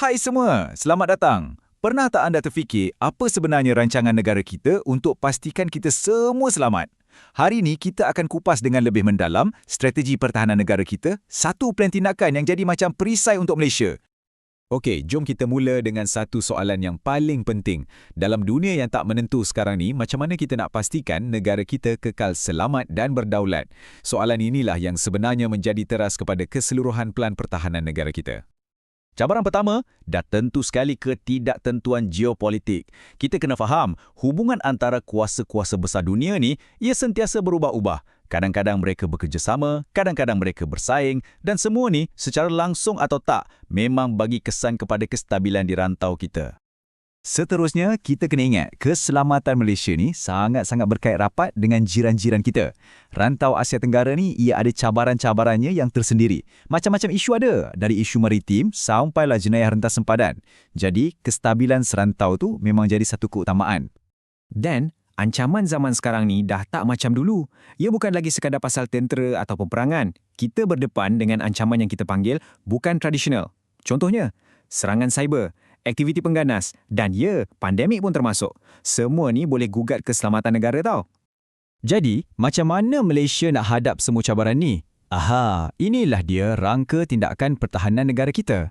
Hai semua, selamat datang. Pernah tak anda terfikir apa sebenarnya rancangan negara kita untuk pastikan kita semua selamat? Hari ini kita akan kupas dengan lebih mendalam strategi pertahanan negara kita, satu plan tindakan yang jadi macam perisai untuk Malaysia. Okey, jom kita mula dengan satu soalan yang paling penting. Dalam dunia yang tak menentu sekarang ni, macam mana kita nak pastikan negara kita kekal selamat dan berdaulat? Soalan inilah yang sebenarnya menjadi teras kepada keseluruhan pelan pertahanan negara kita. Cabaran pertama, dah tentu sekali ketidaktentuan geopolitik. Kita kena faham, hubungan antara kuasa-kuasa besar dunia ni, ia sentiasa berubah-ubah. Kadang-kadang mereka bekerjasama, kadang-kadang mereka bersaing dan semua ni secara langsung atau tak memang bagi kesan kepada kestabilan di rantau kita. Seterusnya, kita kena ingat keselamatan Malaysia ni sangat-sangat berkait rapat dengan jiran-jiran kita. Rantau Asia Tenggara ni ia ada cabaran-cabarannya yang tersendiri. Macam-macam isu ada, dari isu maritim sampailah jenayah rentas sempadan. Jadi, kestabilan serantau tu memang jadi satu keutamaan. Dan Ancaman zaman sekarang ni dah tak macam dulu. Ia bukan lagi sekadar pasal tentera atau peperangan. Kita berdepan dengan ancaman yang kita panggil bukan tradisional. Contohnya, serangan cyber, aktiviti pengganas dan ya, pandemik pun termasuk. Semua ni boleh gugat keselamatan negara tau. Jadi, macam mana Malaysia nak hadap semua cabaran ni? Aha, inilah dia rangka tindakan pertahanan negara kita.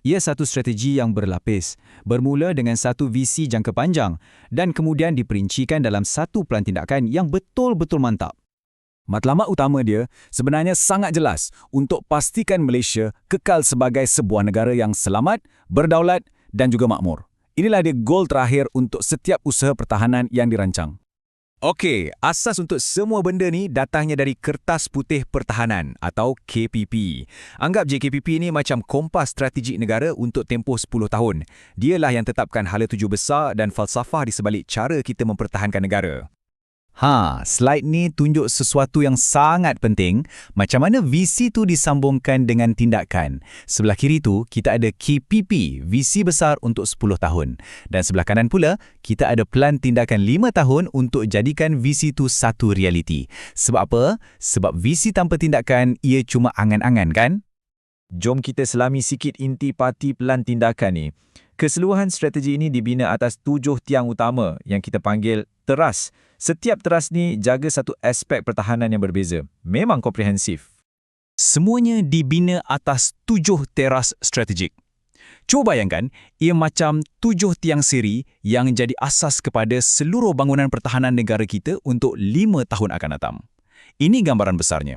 Ia satu strategi yang berlapis, bermula dengan satu visi jangka panjang dan kemudian diperincikan dalam satu pelan tindakan yang betul-betul mantap. Matlamat utama dia sebenarnya sangat jelas untuk pastikan Malaysia kekal sebagai sebuah negara yang selamat, berdaulat dan juga makmur. Inilah dia gol terakhir untuk setiap usaha pertahanan yang dirancang. Okey, asas untuk semua benda ni datangnya dari Kertas Putih Pertahanan atau KPP. Anggap JKPP ni macam kompas strategik negara untuk tempoh 10 tahun. Dialah yang tetapkan hala tuju besar dan falsafah di sebalik cara kita mempertahankan negara. Ha, slide ni tunjuk sesuatu yang sangat penting, macam mana visi tu disambungkan dengan tindakan. Sebelah kiri tu, kita ada KPP, visi besar untuk 10 tahun. Dan sebelah kanan pula, kita ada plan tindakan 5 tahun untuk jadikan visi tu satu realiti. Sebab apa? Sebab visi tanpa tindakan, ia cuma angan-angan kan? Jom kita selami sikit inti parti pelan tindakan ni. Keseluruhan strategi ini dibina atas tujuh tiang utama yang kita panggil teras. Setiap teras ni jaga satu aspek pertahanan yang berbeza. Memang komprehensif. Semuanya dibina atas tujuh teras strategik. Cuba bayangkan, ia macam tujuh tiang siri yang jadi asas kepada seluruh bangunan pertahanan negara kita untuk lima tahun akan datang. Ini gambaran besarnya.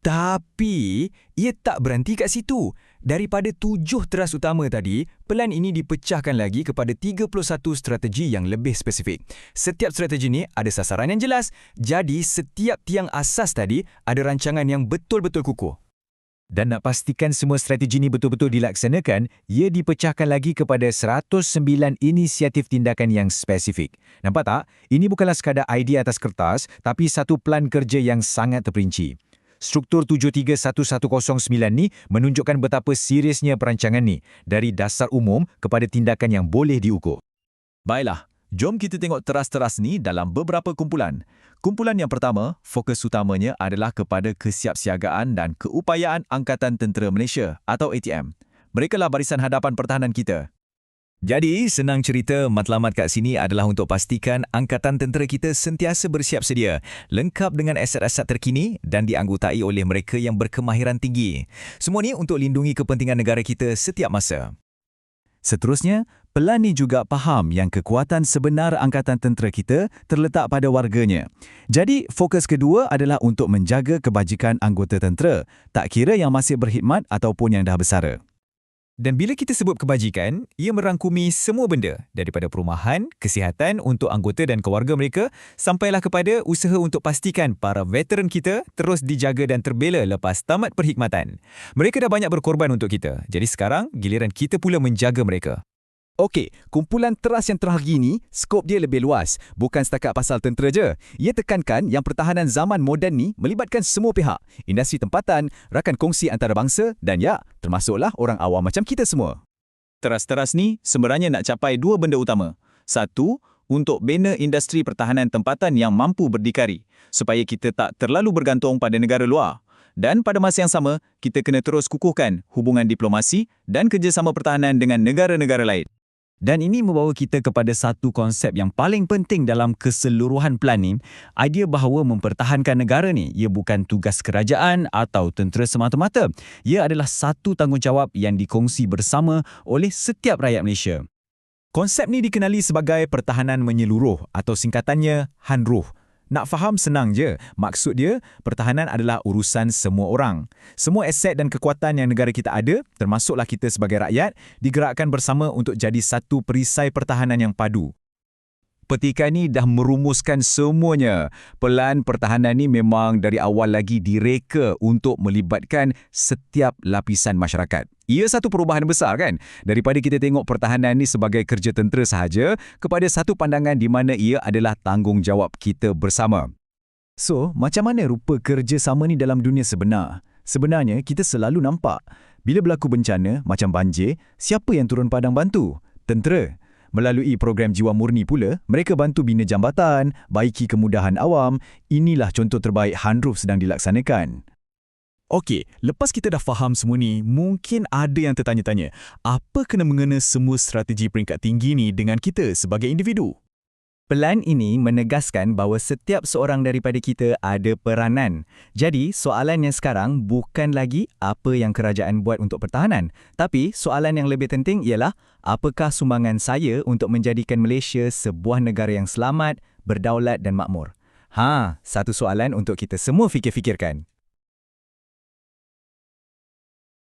Tapi, ia tak berhenti kat situ. Daripada tujuh teras utama tadi, pelan ini dipecahkan lagi kepada 31 strategi yang lebih spesifik. Setiap strategi ni ada sasaran yang jelas, jadi setiap tiang asas tadi ada rancangan yang betul-betul kukuh. Dan nak pastikan semua strategi ini betul-betul dilaksanakan, ia dipecahkan lagi kepada 109 inisiatif tindakan yang spesifik. Nampak tak? Ini bukanlah sekadar idea atas kertas, tapi satu plan kerja yang sangat terperinci. Struktur 731109 ni menunjukkan betapa seriusnya perancangan ni dari dasar umum kepada tindakan yang boleh diukur. Baiklah, jom kita tengok teras-teras ni dalam beberapa kumpulan. Kumpulan yang pertama, fokus utamanya adalah kepada kesiapsiagaan dan keupayaan Angkatan Tentera Malaysia atau ATM. Mereka lah barisan hadapan pertahanan kita. Jadi, senang cerita, matlamat kat sini adalah untuk pastikan Angkatan Tentera kita sentiasa bersiap sedia, lengkap dengan aset-aset terkini dan dianggotai oleh mereka yang berkemahiran tinggi. Semua ni untuk lindungi kepentingan negara kita setiap masa. Seterusnya, pelan ni juga faham yang kekuatan sebenar Angkatan Tentera kita terletak pada warganya. Jadi, fokus kedua adalah untuk menjaga kebajikan anggota tentera, tak kira yang masih berkhidmat ataupun yang dah bersara. Dan bila kita sebut kebajikan, ia merangkumi semua benda daripada perumahan, kesihatan untuk anggota dan keluarga mereka sampailah kepada usaha untuk pastikan para veteran kita terus dijaga dan terbela lepas tamat perkhidmatan. Mereka dah banyak berkorban untuk kita, jadi sekarang giliran kita pula menjaga mereka. Okey, kumpulan teras yang terhagi ini, skop dia lebih luas. Bukan setakat pasal tentera je. Ia tekankan yang pertahanan zaman moden ni melibatkan semua pihak. Industri tempatan, rakan kongsi antarabangsa dan ya, termasuklah orang awam macam kita semua. Teras-teras ni sebenarnya nak capai dua benda utama. Satu, untuk bina industri pertahanan tempatan yang mampu berdikari supaya kita tak terlalu bergantung pada negara luar. Dan pada masa yang sama, kita kena terus kukuhkan hubungan diplomasi dan kerjasama pertahanan dengan negara-negara lain. Dan ini membawa kita kepada satu konsep yang paling penting dalam keseluruhan plan ni, idea bahawa mempertahankan negara ni ia bukan tugas kerajaan atau tentera semata-mata. Ia adalah satu tanggungjawab yang dikongsi bersama oleh setiap rakyat Malaysia. Konsep ni dikenali sebagai pertahanan menyeluruh atau singkatannya HANRUH. Nak faham senang je. Maksud dia, pertahanan adalah urusan semua orang. Semua aset dan kekuatan yang negara kita ada, termasuklah kita sebagai rakyat, digerakkan bersama untuk jadi satu perisai pertahanan yang padu. Petikan ni dah merumuskan semuanya. Pelan pertahanan ni memang dari awal lagi direka untuk melibatkan setiap lapisan masyarakat. Ia satu perubahan besar kan? Daripada kita tengok pertahanan ni sebagai kerja tentera sahaja kepada satu pandangan di mana ia adalah tanggungjawab kita bersama. So, macam mana rupa kerjasama ni dalam dunia sebenar? Sebenarnya, kita selalu nampak. Bila berlaku bencana, macam banjir, siapa yang turun padang bantu? Tentera. Melalui program Jiwa Murni pula, mereka bantu bina jambatan, baiki kemudahan awam. Inilah contoh terbaik Handruf sedang dilaksanakan. Okey, lepas kita dah faham semua ni, mungkin ada yang tertanya-tanya, apa kena mengena semua strategi peringkat tinggi ni dengan kita sebagai individu? Pelan ini menegaskan bahawa setiap seorang daripada kita ada peranan. Jadi, soalannya sekarang bukan lagi apa yang kerajaan buat untuk pertahanan. Tapi, soalan yang lebih penting ialah apakah sumbangan saya untuk menjadikan Malaysia sebuah negara yang selamat, berdaulat dan makmur. Ha, satu soalan untuk kita semua fikir-fikirkan.